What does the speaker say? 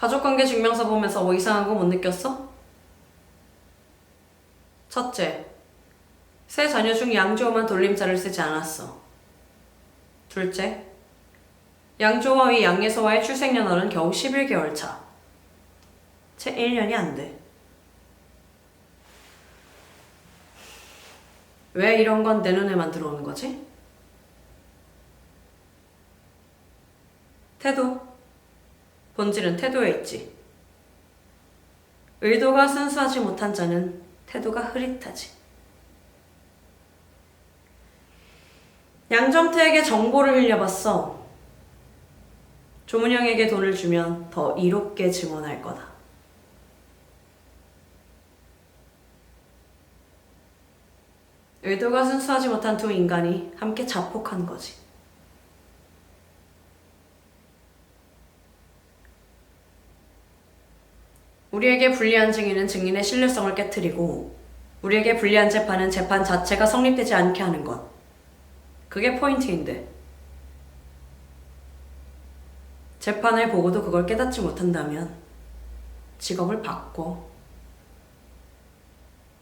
가족관계 증명서 보면서 뭐 이상한 거 못 느꼈어? 첫째, 세 자녀 중 양조호만 돌림자를 쓰지 않았어. 둘째, 양조호 위 양예서와의 출생연월은 겨우 11개월 차. 채 1년이 안 돼. 왜 이런 건 내 눈에만 들어오는 거지? 태도. 본질은 태도에 있지. 의도가 순수하지 못한 자는 태도가 흐릿하지. 양점태에게 정보를 흘려봤어. 조문영에게 돈을 주면 더 이롭게 증언할 거다. 의도가 순수하지 못한 두 인간이 함께 자폭한 거지. 우리에게 불리한 증인은 증인의 신뢰성을 깨뜨리고 우리에게 불리한 재판은 재판 자체가 성립되지 않게 하는 것. 그게 포인트인데. 재판을 보고도 그걸 깨닫지 못한다면 직업을 바꿔.